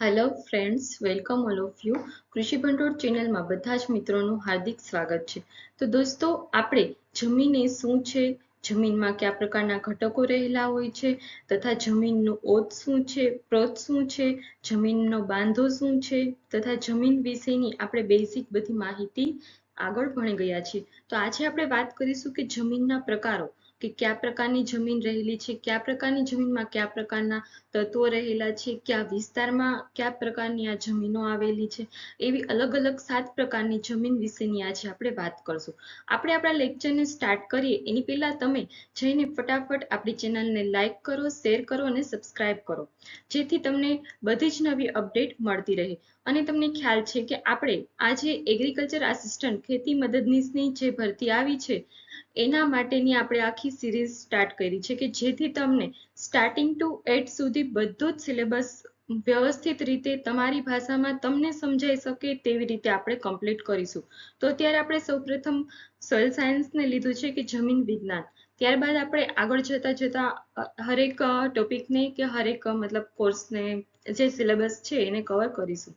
Hello friends welcome all of you Krishi Bhandol ચેનલમાં બધા જ મિત્રોનું હાર્દિક સ્વાગત છે. તો દોસ્તો, આપણે જમીન એ શું છે? જમીનમાં કયા પ્રકારના ઘટકો રહેલા હોય છે? તથા જમીનનું ઓત શું છે? પ્રત શું છે? જમીનનો બાંધો શું છે? તથા જમીન વિશેની આપણે બેઝિક બધી માહિતી આગળ ભણી ગયા છીએ. તો આજે આપણે વાત કરીશું કે જમીનના પ્રકારો. કે કયા પ્રકારની જમીન રહેલી છે, કયા પ્રકારની જમીનમાં કયા પ્રકારના તત્વો રહેલા છે, કયા વિસ્તારમાં કયા પ્રકારની આ જમીનો આવેલી છે, એવી અલગ અલગ સાત પ્રકારની જમીન વિશેની આજે આપણે વાત કરશું. આપણે આપણા લેક્ચરને સ્ટાર્ટ કરીએ. એની પહેલા તમે જઈને ફટાફટ આપણી ચેનલને લાઈક કરો શેર કરો અને સબસ્ક્રાઇબ કરો. જેથી તમને બધી જ નવી અપડેટ મળતી રહે. અને તમને ખ્યાલ છે કે આપણે આજે એગ્રીકલ્ચર આસિસ્ટન્ટ ખેતી મદદનીશની જે ભરતી આવી છે, એના માટેની આપણે આખી સિરીઝ સ્ટાર્ટ કરી છે કે જેથી તમને સ્ટાર્ટિંગ ટુ એટ સુધી બધો જ સિલેબસ વ્યવસ્થિત રીતે તમારી ભાષામાં તમને સમજાઈ શકે તેવી રીતે આપણે કમ્પ્લીટ કરીશું. તો અત્યારે આપણે સૌપ્રથમ સોઇલ સાયન્સને લીધું છે કે જમીન વિજ્ઞાન. ત્યારબાદ આપણે આગળ જતા જતા હરેક ટોપિકને કે હરેક મતલબ કોર્સને જે સિલેબસ છે એને કવર કરીશું.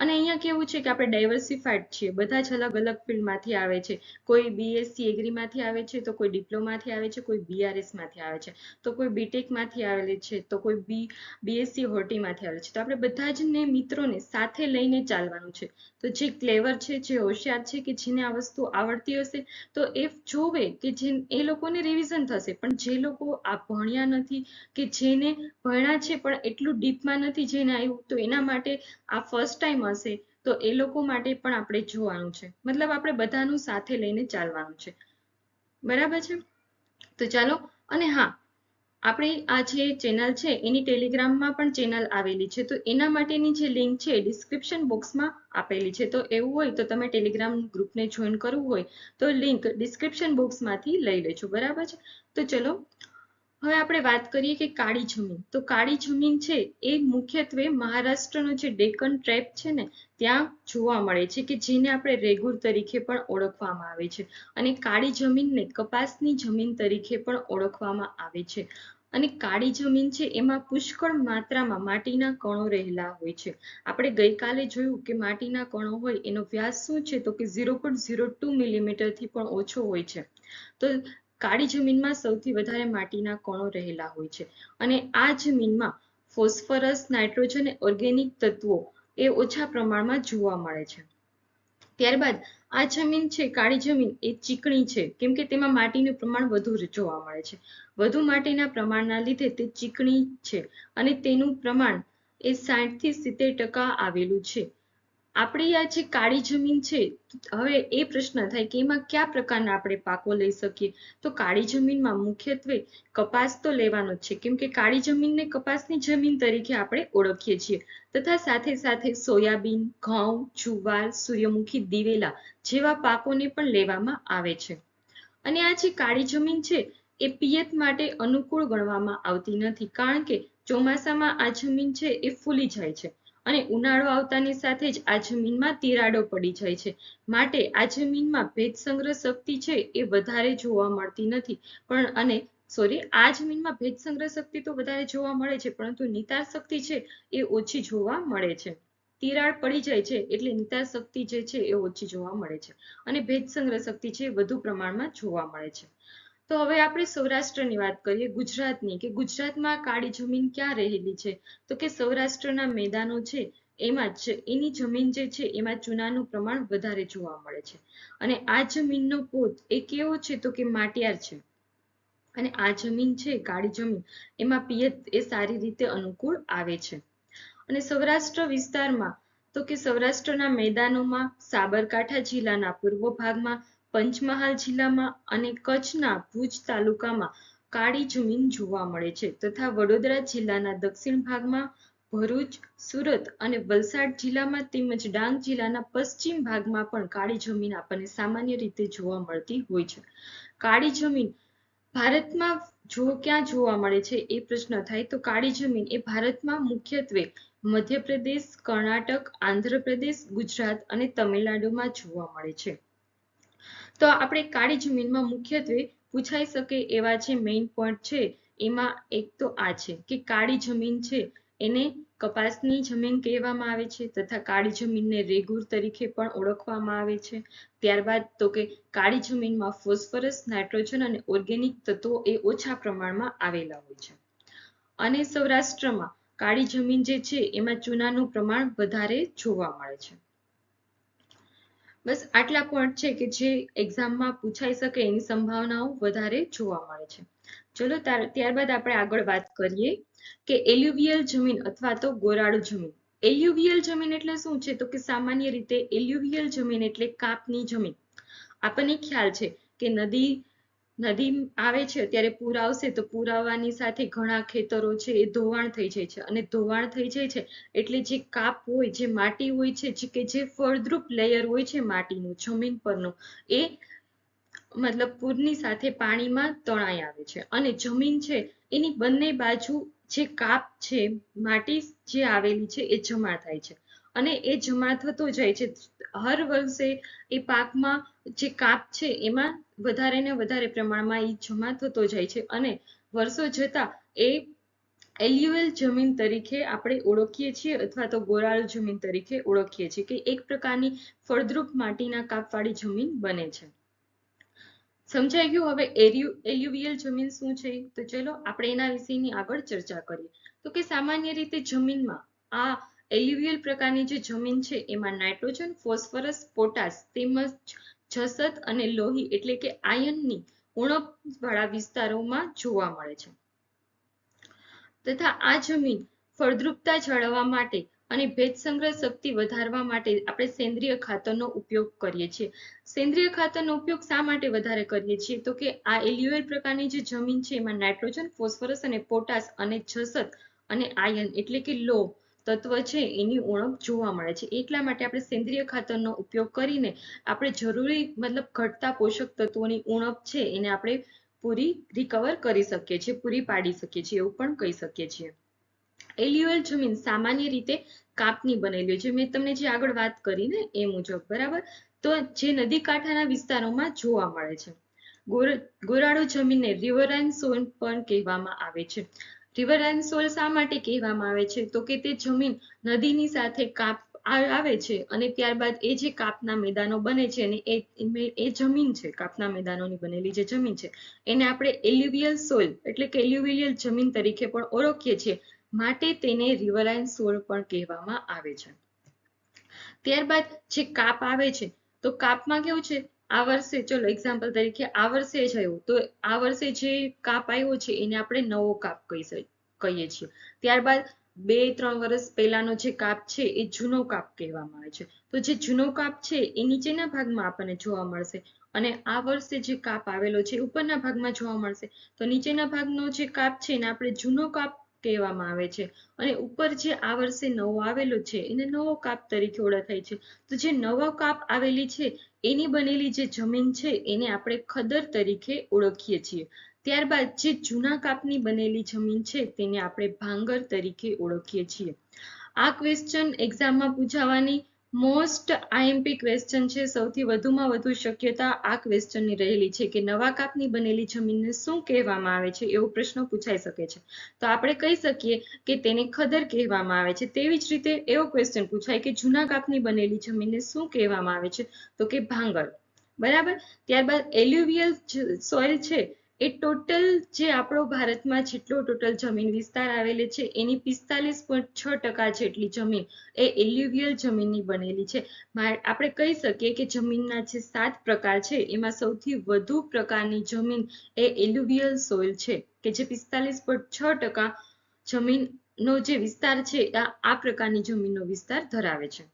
અને અહીંયા કેવું છે કે આપણે ડાયવર્સિફાઈડ છીએ. બધા જ અલગ અલગ ફિલ્ડમાંથી આવે છે. કોઈ બીએસસી એગ્રીમાંથી આવે છે, તો કોઈ ડિપ્લોમાથી આવે છે, કોઈ બીઆરએસમાંથી આવે છે. તો કોઈ બીટેકમાંથી આવેલી છે, તો કોઈ બી બીએસસી હોર્ટીમાંથી આવે છે. તો આપણે બધા જ ને મિત્રોને સાથે લઈને ચાલવાનું છે. તો જે ક્લેવર છે, જે હોશિયાર છે કે જેને આ વસ્તુ આવડતી હશે, તો એ જોવે કે જે, એ લોકોને રિવિઝન થશે. પણ જે લોકો આ ભણ્યા નથી કે જેને ભણ્યા છે, પણ એટલું ડીપમાં નથી જેને આવ્યું, તો એના માટે આ ફર્સ્ટ ટાઈમ હશે, તો એ લોકો માટે પણ આપણે જોવાનું છે. મતલબ આપણે બધાનું સાથે લઈને ચાલવાનું છે. બરાબર છે? તો ચાલો, અને હા, આપણી આ જે ચેનલ છે, એની ટેલિગ્રામમાં પણ ચેનલ આવેલી છે, તો એના માટેની જે લિંક છે ડિસ્ક્રિપ્શન બોક્સમાં આપેલી છે. તો એવું હોય તો તમે ટેલિગ્રામ ગ્રુપને જોઈન કરવું હોય, તો લિંક ડિસ્ક્રિપ્શન બોક્સમાંથી લઈ લેજો. બરાબર છે? તો ચલો હવે આપણે વાત કરીએ કે કાળી જમીન. તો કાળી જમીન છે એ મુખ્યત્વે મહારાષ્ટ્રનો જે ડેકન ટ્રેપ છે ને, ત્યાં જોવા મળે છે કે જેને આપણે રેગુર તરીકે પણ ઓળખવામાં આવે છે. અને કાળી જમીનને કપાસની જમીન તરીકે પણ ઓળખવામાં આવે છે. અને કાળી જમીન છે એમાં પુષ્કળ માત્રામાં માટીના કણો રહેલા હોય છે. આપણે ગઈકાલે જોયું કે માટીના કણો હોય એનો વ્યાસ શું છે તો કે ઝીરો પોઈન્ટ ઝીરો ટુ મિલીમીટરથી પણ ઓછો હોય છે. તો કાળી જમીનમાં સૌથી વધારે માટીના કણો રહેલા હોય છે. અને આ જમીનમાં ફોસ્ફરસ, નાઇટ્રોજન ઓર્ગેનિક તત્વો એ ઓછા પ્રમાણમાં જોવા મળે છે. ત્યારબાદ આ જમીન છે, કાળી જમીન, એ ચીકણી છે. કેમ કે તેમાં માટીનું પ્રમાણ વધુ જોવા મળે છે. વધુ માટીના પ્રમાણના લીધે તે ચીકણી છે અને તેનું પ્રમાણ એ સાઠથી સિત્તેર ટકા આવેલું છે. આપણી આ જે કાળી જમીન છે, હવે એ પ્રશ્ન થાય કે એમાં કયા પ્રકારના આપણે પાકો લઈ શકીએ? તો કાળી જમીનમાં મુખ્યત્વે કપાસ તો લેવાનો જ છે, કેમ કે કાળી જમીનને કપાસની જમીન તરીકે આપણે ઓળખીએ છીએ. તથા સાથે સાથે સોયાબીન, ઘઉં, જુવાર, સૂર્યમુખી, દિવેલા જેવા પાકોને પણ લેવામાં આવે છે. અને આ જે કાળી જમીન છે, એ પિયત માટે અનુકૂળ ગણવામાં આવતી નથી, કારણ કે ચોમાસામાં આ જમીન છે, એ ફૂલી જાય છે. અને ઉનાળો આવતાની સાથે જ આ જમીનમાં તિરાડો પડી જાય છે. માટે આ જમીનમાં ભેજ સંગ્રહ શક્તિ છે એ વધારે જોવા મળતી નથી. પણ અને સોરી આ જમીનમાં ભેજ સંગ્રહ શક્તિ તો વધારે જોવા મળે છે, પરંતુ નિતાર શક્તિ છે એ ઓછી જોવા મળે છે. તિરાડ પડી જાય છે એટલે નિતાર શક્તિ જે છે એ ઓછી જોવા મળે છે. અને ભેજ સંગ્રહ શક્તિ છે વધુ પ્રમાણમાં જોવા મળે છે. તો હવે આપણે સૌરાષ્ટ્રની વાત કરીએ ગુજરાતની, કે ગુજરાતમાં કાળી જમીન ક્યાં રહેલી છે? તો કે સૌરાષ્ટ્રના મેદાનો છે, એમાં જ, એની જમીન જે છે, એમાં ચૂનાનું પ્રમાણ વધારે જોવા મળે છે. અને આ જમીનનો પોત એ કેવો છે? તો કે માટિયાર છે. અને આ જમીન છે, કાળી જમીન, એમાં પિયત એ સારી રીતે અનુકૂળ આવે છે. અને સૌરાષ્ટ્ર વિસ્તારમાં, તો કે સૌરાષ્ટ્રના મેદાનોમાં સાબરકાંઠા જિલ્લાના પૂર્વ ભાગમાં પંચમહાલ જિલ્લામાં અને કચ્છના ભુજ તાલુકામાં કાળી જમીન જોવા મળે છે તથા વડોદરા જિલ્લાના દક્ષિણ ભાગમાં ભરૂચ, સુરત અને વલસાડ જિલ્લામાં તેમજ ડાંગ જિલ્લાના પશ્ચિમ ભાગમાં પણ કાળી જમીન આપણને સામાન્ય રીતે જોવા મળતી હોય છે. કાળી જમીન ભારતમાં જો ક્યાં જોવા મળે છે એ પ્રશ્ન થાય તો કાળી જમીન એ ભારતમાં મુખ્યત્વે મધ્યપ્રદેશ, કર્ણાટક, આંધ્રપ્રદેશ, ગુજરાત અને તમિલનાડુમાં જોવા મળે છે. તો આપણે કાળી જમીનમાં મુખ્યત્વે પૂછાઈ શકે એવા જે મેઇન પોઈન્ટ છે, એમાં એક તો આ છે કે કાળી જમીન છે, એને કપાસની જમીન કહેવામાં આવે છે તથા કાળી જમીનને રેગુર તરીકે પણ ઓળખવામાં આવે છે. ત્યારબાદ તો કે કાળી જમીનમાં ફોસ્ફરસ, નાઇટ્રોજન અને ઓર્ગેનિક તત્વો એ ઓછા પ્રમાણમાં આવેલા હોય છે. અને સૌરાષ્ટ્રમાં કાળી જમીન જે છે, એમાં ચૂનાનું પ્રમાણ વધારે જોવા મળે છે. બસ આટલા પોઈન્ટ છે કે જે એક્ઝામમાં પૂછાઈ શકે એની સંભાવનાઓ વધારે જોવા મળે છે. ચલો ત્યારબાદ આપણે આગળ વાત કરીએ કે એલ્યુવિયલ જમીન અથવા તો ગોરાળુ જમીન. એલ્યુવિયલ જમીન એટલે શું છે? તો કે સામાન્ય રીતે એલ્યુવિયલ જમીન એટલે કાપની જમીન. આપણને ખ્યાલ છે કે નદી નદી આવે છે, ત્યારે પૂર આવશે તો પૂર આવવાની સાથે ઘણા ખેતરો છે એ ધોવાણ થઈ જાય છે. અને ધોવાણ થઈ જાય છે એટલે જે કાપ હોય, જે માટી હોય છે કે જે ફળદ્રુપ લેયર હોય છે માટીનું, જમીન પરનું, એ મતલબ પૂરની સાથે પાણીમાં તણાઈ આવે છે. અને જમીન છે, એની બંને બાજુ જે કાપ છે, માટી જે આવેલી છે, એ જમા થાય છે. અને એ જમા થતો જાય છે. હર વર્ષે એ પાકમાં જે કાપ છે, એમાં વધારે ને વધારે પ્રમાણમાં એ જમા થતો જાય છે અને વર્ષો જતા એ એલ્યુએલ જમીન તરીકે આપણે ઓળખીએ છીએ અથવા તો ગોરાળ જમીન તરીકે ઓળખીએ છીએ કે એક પ્રકારની ફળદ્રુપ માટીના કાપવાળી જમીન બને છે. સમજાઈ ગયું? હવે એલ્યુવિયલ જમીન શું છે? તો ચલો આપણે એના વિશેની આગળ ચર્ચા કરીએ. તો કે સામાન્ય રીતે જમીનમાં આ એલ્યુવિયલ પ્રકારની જે જમીન છે એમાં નાઇટ્રોજન, ફોસ્ફરસ, પોટાશ તેમજ જસત અને લોહી એટલે કે આયનની ઉણપ વાળા વિસ્તારોમાં જોવા મળે છે. તથા આ જમીન ફળદ્રુપતા જાળવવા માટે અને ભેજ સંગ્રહ શક્તિ વધારવા માટે આપણે સેન્દ્રિય ખાતરનો ઉપયોગ કરીએ છીએ. સેન્દ્રિય ખાતરનો ઉપયોગ શા માટે વધારે કરીએ છીએ? તો કે આ એલ્યુએલ પ્રકારની જે જમીન છે, એમાં નાઇટ્રોજન ફોસ્ફરસ અને પોટાશ અને જસત અને આયન એટલે કે લો તત્વ છે એની ઉણપ જોવા મળે છે. એટલા માટે આપણે સેન્દ્રિય ખાતરનો ઉપયોગ કરીને આપણે જરૂરી મતલબ ઘટતા પોષક તત્વોની ઉણપ છે એને આપણે પૂરી રિકવર કરી શકીએ છીએ, પૂરી પાડી શકીએ છીએ એવું પણ કહી શકીએ છીએ. એલ્યુએલ જમીન સામાન્ય રીતે કાપની બનેલી છે. મેં તમને જે આગળ વાત કરી ને એ મુજબ, બરાબર? તો જે નદી કાંઠાના વિસ્તારોમાં જોવા મળે છે. ગોરાળો જમીનને રિવરાઇન સોન પણ કહેવામાં આવે છે. રિવરાઇન સોલ શા માટે કહેવામાં આવે છે? તો કે તે જમીન નદીની સાથે કાપ આવે છે અને ત્યારબાદ એ જે કાપના મેદાનો બને છે અને એ એ જમીન છે, કાપના મેદાનોની બનેલી જે જમીન છે, એને આપણે એલ્યુવિયલ સોઇલ એટલે કે એલ્યુવિયલ જમીન તરીકે પણ ઓળખીએ છીએ. માટે તેને રિવર એન્ડ સોલ પણ કહેવામાં આવે છે. ત્યારબાદ જે કાપ આવે છે, તો કાપમાં કેવું છે? આ વર્ષે ચલો એક્ઝામ્પલ તરીકે આ વર્ષે જ તો આ વર્ષે જે કાપ આવ્યો છે, એને આપણે નવો કાપ કહી કહીએ છીએ. ત્યારબાદ બે, ત્રણ વર્ષ પહેલાનો જે કાપ છે, એ જૂનો કાપ કહેવામાં આવે છે. તો જે જૂનો કાપ છે, એ નીચેના ભાગમાં આપણને જોવા મળશે. અને આ વર્ષે જે કાપ આવેલો છે ઉપરના ભાગમાં જોવા મળશે. તો નીચેના ભાગનો જે કાપ છે, એને આપણે જૂનો કાપ કહેવામાં આવે છે. અને ઉપર જે આ વર્ષે નવો આવેલો છે, એને નવો કાપ તરીકે ઓળખાય છે. તો જે નવો કાપ આવેલી છે એની બનેલી જે જમીન છે એને આપણે ખદર તરીકે ઓળખીએ છીએ. ત્યારબાદ જે જૂના કાપની બનેલી જમીન છે તેને આપણે ભાંગર તરીકે ઓળખીએ છીએ. આ ક્વેશ્ચન એક્ઝામમાં પૂછાવાની મોસ્ટ આઈએમપી ક્વેશ્ચન છે, સૌથી વધુમાં વધુ શક્યતા આ ક્વેશ્ચનની રહેલી છે કે નવા કાપની બનેલી જમીનને શું કહેવામાં આવે છે એવો પ્રશ્ન પૂછાઈ શકે છે. તો આપણે કહી શકીએ કે તેને ખદર કહેવામાં આવે છે. તેવી જ રીતે એવો ક્વેશ્ચન પૂછાય કે જૂના કાપની બનેલી જમીનને શું કહેવામાં આવે છે? તો કે ભાંગર બરાબર? ત્યારબાદ એલ્યુવિયલ સોઇલ છે. એ ટોટલ જે આપણો ભારતમાં જેટલો ટોટલ જમીન વિસ્તાર આવેલો છે, એની પિસ્તાલીસ પોઈન્ટ છ ટકા જેટલી જમીન એ એલ્યુવિયલ જમીનની બનેલી છે. આપણે કહી શકીએ કે જમીનના જે સાત પ્રકાર છે, એમાં સૌથી વધુ પ્રકારની જમીન એ એલ્યુવિયલ સોઇલ છે, કે જે પિસ્તાલીસ પોઈન્ટ છ ટકા જમીનનો જે વિસ્તાર છે, આ પ્રકારની જમીનનો વિસ્તાર ધરાવે છે.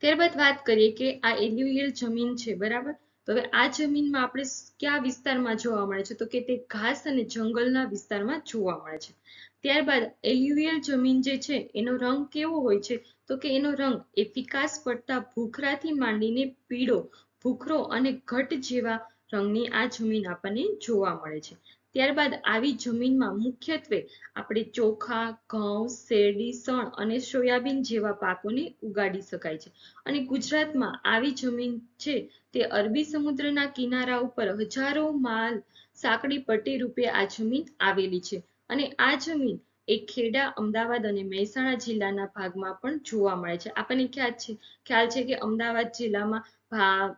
ત્યારબાદ વાત કરીએ કે આ એલ્યુવિયલ જમીન છે, બરાબર? તો હવે આ જમીનમાં આપણે કયા વિસ્તારમાં જોવા મળે છે? તો કે તે ઘાસ અને જંગલના વિસ્તારમાં જોવા મળે છે. ત્યારબાદ એલ્યુવિયલ જમીન જે છે, એનો રંગ કેવો હોય છે? તો કે એનો રંગ એ વિકાસ પડતા ભૂખરાથી માંડીને પીળો, ભૂખરો અને ઘટ જેવા રંગની આ જમીન આપણને જોવા મળે છે. ત્યારબાદ આવી જમીનમાં મુખ્યત્વે આપણે ચોખા, ઘઉં, શેરડી, સણ અને સોયાબીન જેવા પાકોને ઉગાડી શકાય છે. અને ગુજરાતમાં આવી જમીન છે તે અરબી સમુદ્રના કિનારા ઉપર હજારો માલ સાંકડી પટ્ટી રૂપે આ જમીન આવેલી છે. અને આ જમીન એ ખેડા, અમદાવાદ અને મહેસાણા જિલ્લાના ભાગમાં પણ જોવા મળે છે. આપણને ખ્યાલ છે ખ્યાલ છે કે અમદાવાદ જિલ્લામાં ભા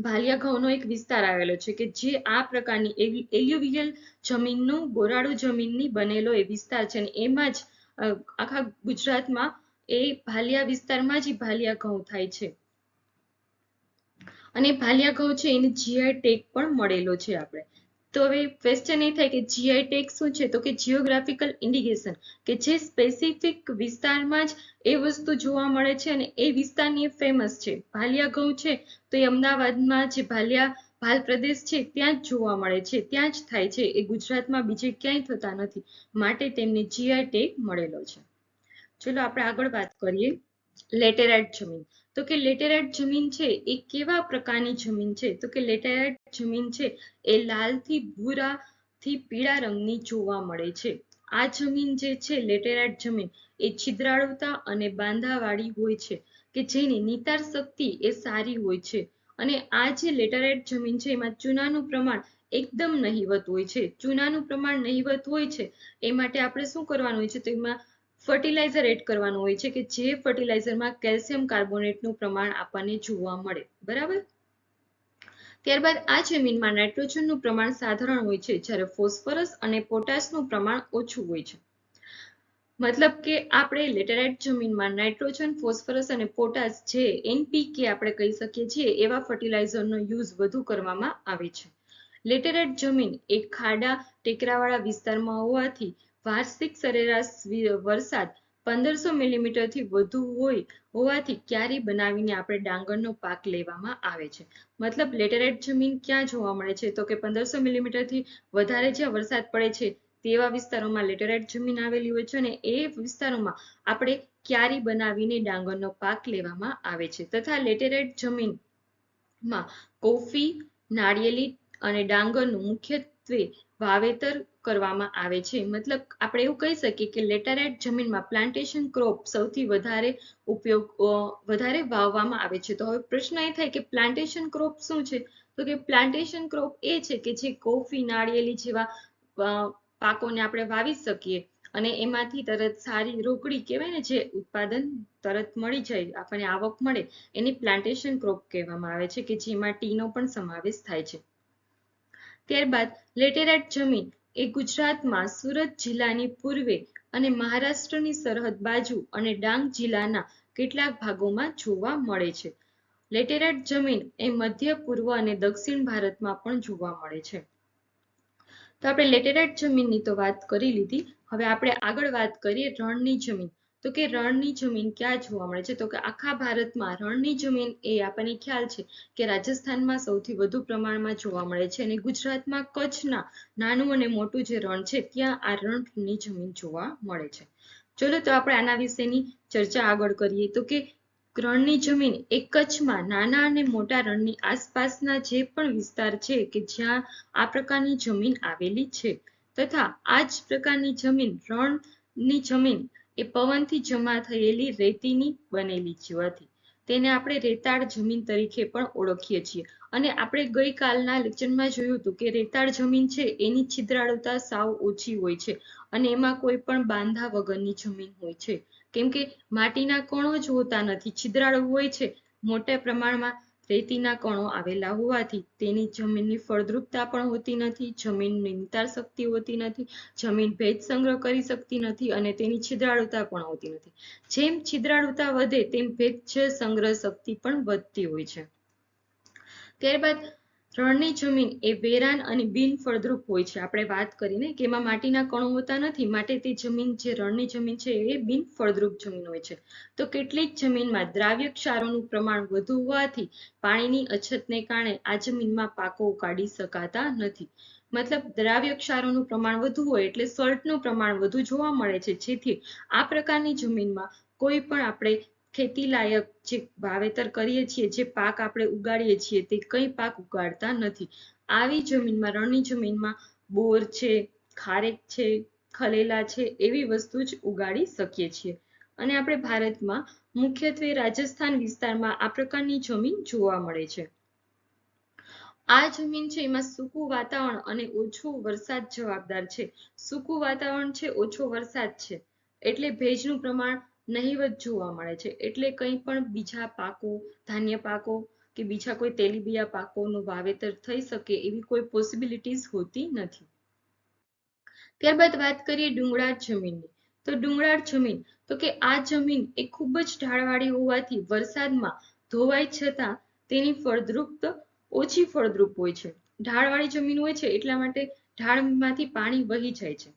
ભાલિયા ઘઉંનો એક વિસ્તાર આવેલો છે કે જે આ પ્રકારની એલ્યુવિયલ જમીનનો ગોરાળુ જમીનની બનેલો એ વિસ્તાર છે અને એમાં જ આખા ગુજરાતમાં એ ભાલિયા વિસ્તારમાં જ ભાલિયા ઘઉં થાય છે. અને ભાલિયા ઘઉં છે એને જીઆઈ ટેગ પણ મળેલો છે આપણે. તો હવે ક્વેશ્ચન એ થાય કે જીઆઈ ટેગ શું છે? તો કે જીઓગ્રાફિકલ ઇન્ડિકેશન કે જે સ્પેસિફિક વિસ્તારમાં જ એ વસ્તુ જોવા મળે છે અને એ વિસ્તારની ફેમસ છે. ભાલિયા ઘઉં છે, તો એ અમદાવાદમાં જે ભાલિયા, ભાલ પ્રદેશ છે, ત્યાં જ જોવા મળે છે. ત્યાં જ થાય છે. એ ગુજરાતમાં બીજે ક્યાંય થતા નથી. માટે તેમને જીઆઈ ટેગ મળેલો છે. ચલો આપણે આગળ વાત કરીએ. લેટેરાઇટ જમીન. તો કે લેટેરાઇટ જમીન છે, એ કેવા પ્રકારની જમીન છે? તો કે લેટેરાઇટ જમીન છે, એ લાલથી ભૂરા થી પીળા રંગની જોવા મળે છે. આ જમીન જે છે, લેટેરાઇટ જમીન, એ છિદ્રાળુતા અને બાંધાવાળી હોય છે કે જેની નિતાર શક્તિ એ સારી હોય છે. અને આ જે લેટેરાઇટ જમીન છે, એમાં ચૂનાનું પ્રમાણ એકદમ નહિવત હોય છે. ચૂનાનું પ્રમાણ નહિવત હોય છે, એ માટે આપણે શું કરવાનું હોય છે, તો એમાં ફર્ટિલાઇઝર એડ કરવાનું હોય છે કે જે ફર્ટિલાઇઝરમાં કેલ્શિયમ કાર્બોનેટનું પ્રમાણ આપણને જોવા મળે. બરાબર? ત્યારબાદ આ જમીનમાં નાઇટ્રોજનનું પ્રમાણ સાધારણ હોય છે, જ્યારે ફોસ્ફરસ અને પોટાશનું પ્રમાણ ઓછું હોય છે. મતલબ કે આપણે લેટેરાઇટ જમીનમાં નાઇટ્રોજન, ફોસ્ફરસ અને પોટાશ જે એનપીકે આપણે કહી શકીએ છીએ, એવા ફર્ટિલાઇઝરનો યુઝ વધુ કરવામાં આવે છે. લેટેરાઇટ જમીન એ ખાડા, ટેકરાવાળા વિસ્તારમાં હોવાથી વાર્ષિક સરેરાશ વરસાદ પંદરસો મિલીમીટરથી વધુ હોય હોવાથી ક્યારી બનાવીને આપણે ડાંગરનો પાક લેવામાં આવે છે. મતલબ લેટેરાઇટ જમીન ક્યાં જોવા મળે છે? તો કે પંદરસો મિલીમીટરથી વધારે જ્યાં વરસાદ પડે છે, તેવા વિસ્તારોમાં લેટેરાઇટ જમીન આવેલી હોય છે અને એ વિસ્તારોમાં આપણે ક્યારી બનાવીને ડાંગરનો પાક લેવામાં આવે છે. તથા લેટેરાઇટ જમીનમાં કોફી, નાળિયેરી અને ડાંગરનું મુખ્યત્વે વાવેતર કરવામાં આવે છે. મતલબ આપણે એવું કહી શકીએ કે લેટેરાઇટ જમીનમાં પ્લાન્ટેશન ક્રોપ સૌથી વધારે ઉપયોગ વધારે વાવવામાં આવે છે. તો હવે પ્રશ્ન એ થાય કે પ્લાન્ટેશન ક્રોપ શું છે? તો કે પ્લાન્ટેશન ક્રોપ એ છે કે જે કોફી, નાળિયેરી જેવા પાકોને આપણે વાવી શકીએ અને એમાંથી તરત સારી રોકડી કહેવાય ને જે ઉત્પાદન તરત મળી જાય, આપણને આવક મળે, એને પ્લાન્ટેશન ક્રોપ કહેવામાં આવે છે કે જેમાં ટીનો પણ સમાવેશ થાય છે. ત્યારબાદ લેટેરાઇટ જમીન એ ગુજરાતમાં સુરત જિલ્લાની પૂર્વે અને મહારાષ્ટ્રની સરહદ બાજુ અને ડાંગ જિલ્લાના કેટલાક ભાગોમાં જોવા મળે છે. લેટેરાઇટ જમીન એ મધ્ય, પૂર્વ અને દક્ષિણ ભારતમાં પણ જોવા મળે છે. તો આપણે લેટેરાઇટ જમીનની તો વાત કરી લીધી. હવે આપણે આગળ વાત કરીએ રણની જમીન. તો કે રણની જમીન ક્યાં જોવા મળે છે? તો કે આખા ભારતમાં રણની જમીન એ આપણને ખ્યાલ છે કે રાજસ્થાનમાં સૌથી વધુ પ્રમાણમાં જોવા મળે છે અને ગુજરાતમાં કચ્છના નાનું અને મોટું જે રણ છે, ત્યાં આ રણની જમીન જોવા મળે છે. ચલો તો આપણે આના વિશેની ચર્ચા આગળ કરીએ. તો કે રણની જમીન એ કચ્છમાં નાના અને મોટા રણની આસપાસના જે પણ વિસ્તાર છે કે જ્યાં આ પ્રકારની જમીન આવેલી છે, તથા આ જ પ્રકારની જમીન રણની જમીન એ પવનથી જમા થયેલી રેતીની બનેલી હોવાથી તેને આપણે રેતાળ જમીન તરીકે પણ ઓળખીએ છીએ. અને આપણે ગઈકાલના લેક્ચરમાં જોયું હતું કે રેતાળ જમીન છે, એની છિદ્રાળુતા સાવ ઓછી હોય છે અને એમાં કોઈ પણ બાંધા વગરની જમીન હોય છે. કેમ કે માટીના કણો જ હોતા નથી, છિદ્રાળુ હોય છે, મોટા પ્રમાણમાં રેતીના કણો આવેલા હોવાથી તેની જમીનની ફળદ્રુપતા પણ હોતી નથી જમીનની નિતાર શક્તિ હોતી નથી, જમીન ભેજ સંગ્રહ કરી શકતી નથી અને તેની છિદ્રાળુતા પણ હોતી નથી. જેમ છિદ્રાળુતા વધે, તેમ ભેજ સંગ્રહ શક્તિ પણ વધતી હોય છે. ત્યારબાદ રણની જમીન એ વેરાન અને બિન ફળદ્રુપ હોય છે. આપણે વાત કરીને કે એમાં માટીના કણો હોતા નથી, માટે તે જમીન જે રણની જમીન છે એ બિન ફળદ્રુપ જમીન હોય છે. તો કેટલીક જમીનમાં દ્રાવ્ય ક્ષારોનું પ્રમાણ વધુ હોવાથી પાણીની અછતને કારણે આ જમીનમાં પાકો ઉકાળી શકાતા નથી. મતલબ દ્રાવ્ય ક્ષારોનું પ્રમાણ વધુ હોય એટલે સોલ્ટનું પ્રમાણ વધુ જોવા મળે છે. જેથી આ પ્રકારની જમીનમાં કોઈ પણ આપણે ખેતી લાયક જે વાવેતર કરીએ છીએ, જે પાક આપણે ઉગાડીએ છીએ, તે કઈ પાક ઉગાડતા નથી. આવી જમીનમાં રણની જમીનમાં બોર છે, ખારેક છે, ખલેલા છે, એવી વસ્તુ જ ઉગાડી શકીએ છીએ. અને આપણે ભારતમાં મુખ્યત્વે રાજસ્થાન વિસ્તારમાં આ પ્રકારની જમીન જોવા મળે છે. આ જમીન છે, એમાં સૂકું વાતાવરણ અને ઓછો વરસાદ જવાબદાર છે. સૂકું વાતાવરણ છે, ઓછો વરસાદ છે. એટલે ભેજનું પ્રમાણ નહિવત જોવા મળે છે. એટલે કંઈ પણ બીજા પાકો, ધાન્ય પાકો કે બીજા કોઈ તેલીબિયા પાકોનું વાવેતર થઈ શકે એવી કોઈ પોસિબિલિટીઝ હોતી નથી. ત્યારબાદ વાત કરીએ ડુંગળાળ જમીનની. તો ડુંગળાળ જમીન, તો કે આ જમીન એ ખૂબ જ ઢાળવાળી હોવાથી વરસાદમાં ધોવાઈ છતાં તેની ફળદ્રુપ ઓછી ફળદ્રુપ હોય છે. ઢાળવાળી જમીન હોય છે એટલા માટે ઢાળમાંથી પાણી વહી જાય છે.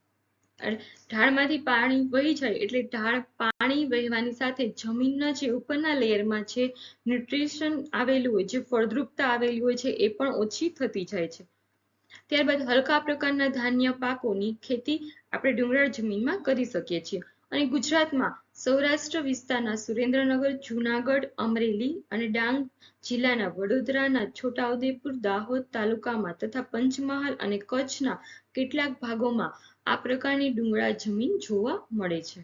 ઢાળમાંથી પાણી વહી જાય એટલે ઢાળ પાણી વહેવાની સાથે જમીનના જે ઉપરના લેયરમાં જે ન્યુટ્રિશન આવેલું હોય, જે ફળદ્રુપતા આવેલી હોય છે, એ પણ ઓછી થતી જાય છે. ત્યારબાદ હલકા પ્રકારના ધાન્ય પાકોની ખેતી આપણે ડુંગરાળ જમીનમાં કરી શકીએ છીએ. અને ગુજરાતમાં સૌરાષ્ટ્ર વિસ્તારના સુરેન્દ્રનગર, જુનાગઢ, અમરેલી અને ડાંગ જિલ્લાના વડોદરાના છોટાઉદેપુર, દાહોદ તાલુકામાં તથા પંચમહાલ અને કચ્છના કેટલાક ભાગોમાં આ પ્રકારની ડુંગળા જમીન જોવા મળે છે.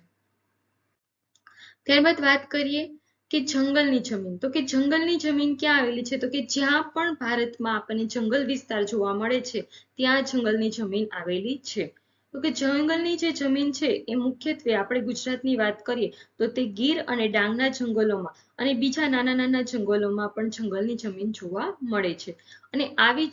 ત્યારબાદ વાત કરીએ કે જંગલની જમીન. તો કે જંગલની જમીન ક્યાં આવેલી છે? તો કે જ્યાં પણ ભારતમાં આપણને જંગલ વિસ્તાર જોવા મળે છે, ત્યાં જંગલની જમીન આવેલી છે. તો કે જંગલની જે જમીન છે એ મુખ્યત્વે આપણે ગુજરાતની વાત કરીએ તો તે ગીર અને ડાંગના જંગલોમાં અને બીજા નાના નાના જંગલોમાં પણ જંગલની જમીન જોવા મળે છે. અને આવી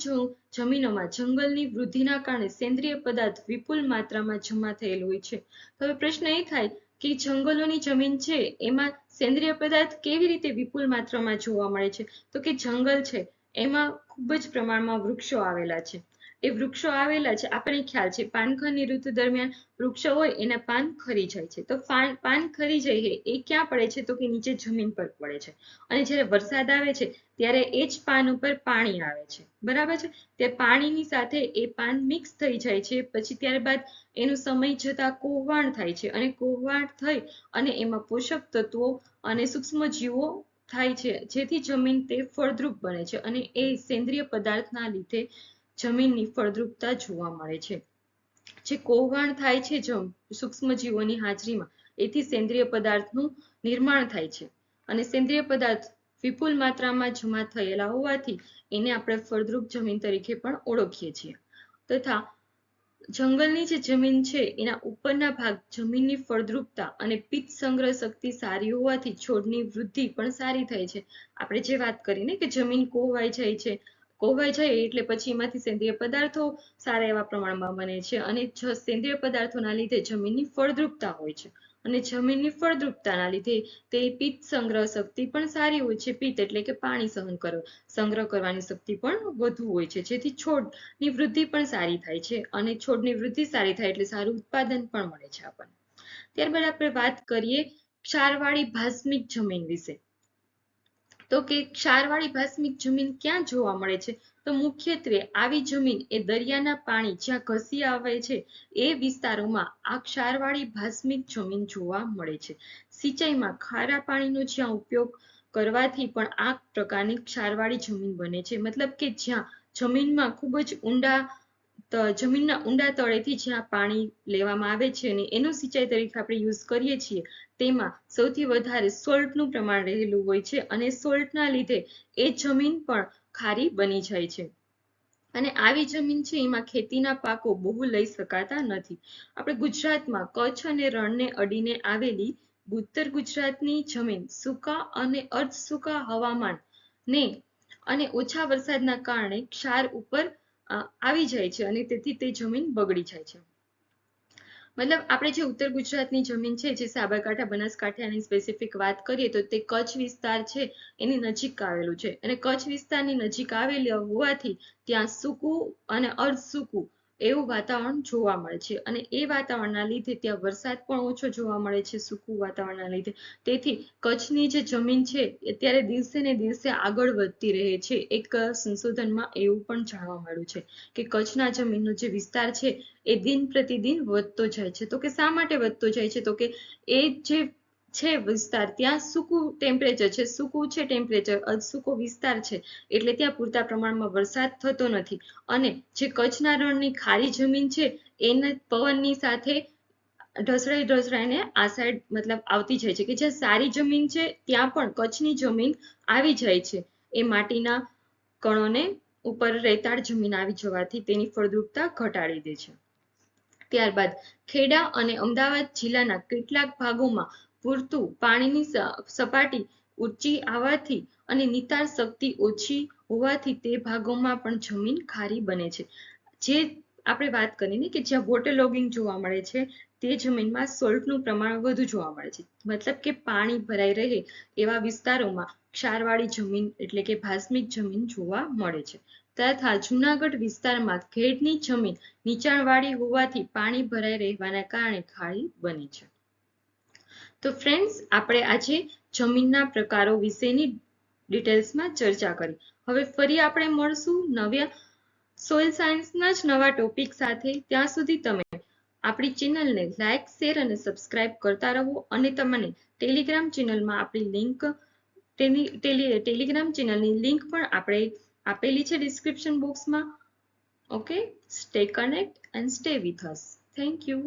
જમીનોમાં જંગલની વૃદ્ધિના કારણે સેન્દ્રિય પદાર્થ વિપુલ માત્રામાં જમા થયેલ હોય છે. હવે પ્રશ્ન એ થાય કે જંગલોની જમીન છે એમાં સેન્દ્રિય પદાર્થ કેવી રીતે વિપુલ માત્રામાં જોવા મળે છે? તો કે જંગલ છે એમાં ખૂબ જ પ્રમાણમાં વૃક્ષો આવેલા છે. એ વૃક્ષો આવેલા છે. આપણે ખ્યાલ છે, પાનખરની ઋતુ દરમિયાન વૃક્ષો હોય, એના પાન ખરી જાય છે. તો પાન ખરી જાય એ ક્યાં પડે છે? તો કે નીચે જમીન પર પડે છે. અને જ્યારે વરસાદ આવે છે, ત્યારે એ જ પાન ઉપર પાણી આવે છે. બરાબર છે? તે પાણીની સાથે એ પાન મિક્સ થઈ જાય છે, પછી ત્યારબાદ એનો સમય જતા કોવાણ થાય છે. અને કોહવાણ થઈ અને એમાં પોષક તત્વો અને સૂક્ષ્મ જીવો થાય છે. જેથી જમીન તે ફળદ્રુપ બને છે અને એ સેન્દ્રિય પદાર્થના લીધે જમીનની ફળદ્રુપતા જોવા મળે છે. જે કોહવાણ થાય છે સૂક્ષ્મજીવોની હાજરીમાં, એથી સેન્દ્રિય પદાર્થનું નિર્માણ થાય છે. અને સેન્દ્રિય પદાર્થ વિપુલ માત્રામાં જમા થયેલા હોવાથી એને આપણે ફળદ્રુપ જમીન તરીકે પણ ઓળખીએ છીએ. તથા જંગલની જે જમીન છે, એના ઉપરના ભાગ જમીનની ફળદ્રુપતા અને પિત્ત સંગ્રહ શક્તિ સારી હોવાથી છોડની વૃદ્ધિ પણ સારી થાય છે. આપણે જે વાત કરીને કે જમીન કોવાઈ જાય છે કોવાઈ જાય એટલે પછી એમાંથી સેન્દ્રિય પદાર્થો સારા એવા પ્રમાણમાં બને છે. અને સેન્દ્રિય પદાર્થોના લીધે જમીનની ફળદ્રુપતા હોય છે. અને જમીનની ફળદ્રુપતાના લીધે તે પિત્ત સંગ્રહ શક્તિ પણ સારી હોય છે. પિત્ત એટલે કે પાણી સહન કરો. સંગ્રહ કરવાની શક્તિ પણ વધુ હોય છે. જેથી છોડની વૃદ્ધિ પણ સારી થાય છે. અને છોડની વૃદ્ધિ સારી થાય એટલે સારું ઉત્પાદન પણ મળે છે આપણને. ત્યારબાદ આપણે વાત કરીએ ક્ષારવાળી ભાસ્મિક જમીન વિશે. તો કે ક્ષારવાળી ભાસ્મિક જમીન ક્યાં જોવા મળે છે? તો મુખ્યત્વે આવી જમીન એ દરિયાના પાણી જ્યાં ઘસી આવે છે, એ વિસ્તારોમાં આ ક્ષારવાળી ભાસ્મિક જમીન જોવા મળે છે. સિંચાઈમાં ખારા પાણીનો જ્યાં ઉપયોગ કરવાથી પણ આ પ્રકારની ક્ષારવાળી જમીન બને છે. મતલબ કે જ્યાં જમીનમાં ખૂબ જ ઊંડા જમીનના ઊંડા તળેથી જ્યાં પાણી લેવામાં આવે છે અને એનો સિંચાઈ તરીકે આપણે યુઝ કરીએ છીએ, તેમાં સૌથી વધારે સોલ્ટનું પ્રમાણ રહેલું હોય છે અને સોલ્ટના લીધે એ જમીન પણ ખારી બની જાય છે. અને આવી જમીન છે એમાં ખેતીના પાકો બહુ લઈ શકાતા નથી. આપણે ગુજરાતમાં કચ્છ અને રણને અડીને આવેલી ઉત્તર ગુજરાતની જમીન સૂકા અને અર્ધ સૂકા હવામાન ને અને ઓછા વરસાદના કારણે ક્ષાર ઉપર આવી જાય છે અને તેથી તે જમીન બગડી જાય છે. મતલબ આપણે જે ઉત્તર ગુજરાતની જમીન છે, જે સાબરકાંઠા બનાસકાંઠાની સ્પેસિફિક વાત કરીએ તો તે કચ્છ વિસ્તાર છે, એની નજીક આવેલું છે. અને કચ્છ વિસ્તારની નજીક આવેલી હોવાથી ત્યાં સૂકું અને અર્ધ સૂકું એવું વાતાવરણ જોવા મળે છે. અને એ વાતાવરણના લીધે ત્યાં વરસાદ પણ ઓછો જોવા મળે છે, સૂકું વાતાવરણના લીધે. તેથી કચ્છની જે જમીન છે અત્યારે દિવસે ને દિવસે આગળ વધતી રહે છે. એક સંશોધનમાં એવું પણ જાણવા મળ્યું છે કે કચ્છના જમીનનો જે વિસ્તાર છે, એ દિન પ્રતિદિન વધતો જાય છે. તો કે શા માટે વધતો જાય છે? તો કે એ જે છે વિસ્તાર, ત્યાં સૂકું ટેમ્પરેચર છે, સૂકું છે ટેમ્પરેચર સૂકો વિસ્તાર છે, એટલે ત્યાં પૂરતા પ્રમાણમાં વરસાદ થતો નથી. અને જે કચ્છના રણની ખારી જમીન છે, એને પવનની સાથે ઢસડાઈ ઢસડાઈને આ સાઈડ મતલબ આવતી જાય છે કે જ્યાં સારી જમીન છે, ત્યાં પણ કચ્છની જમીન આવી જાય છે. એ માટીના કણોને ઉપર રેતાળ જમીન આવી જવાથી તેની ફળદ્રુપતા ઘટાડી દે છે. ત્યારબાદ ખેડા અને અમદાવાદ જિલ્લાના કેટલાક ભાગોમાં પૂરતું પાણીની સપાટી ઊંચી આવવાથી અને નિતાર શક્તિ ઓછી હોવાથી તે ભાગોમાં પણ જમીન ખારી બને છે. જે આપણે વાત કરીને કે જ્યાં વોટર લોગિંગ જોવા મળે છે, તે જમીનમાં સોલ્ટનું પ્રમાણ વધુ જોવા મળે છે. મતલબ કે પાણી ભરાઈ રહે એવા વિસ્તારોમાં ક્ષારવાળી જમીન એટલે કે ભાસ્મિક જમીન જોવા મળે છે. તથા જુનાગઢ વિસ્તારમાં ખેડની જમીન નીચાણવાળી હોવાથી પાણી ભરાઈ રહેવાના કારણે ખારી બને છે. તો ફ્રેન્ડ્સ આપણે આજે જમીનના પ્રકારો વિશેની ડિટેલ્સમાં ચર્ચા કરી. હવે ફરી આપણે મળશું નવ્યા સોઇલ સાયન્સના જ નવા ટોપિક સાથે. ત્યાં સુધી તમે આપણી ચેનલને લાઇક શેર અને સબસ્ક્રાઇબ કરતા રહો અને તમને ટેલિગ્રામ ચેનલમાં આપણી લિંક તેની ટેલિગ્રામ ચેનલની લિંક પણ આપણે આપેલી છે ડિસ્ક્રિપ્શન બોક્સમાં okay stay connect and stay with us thank you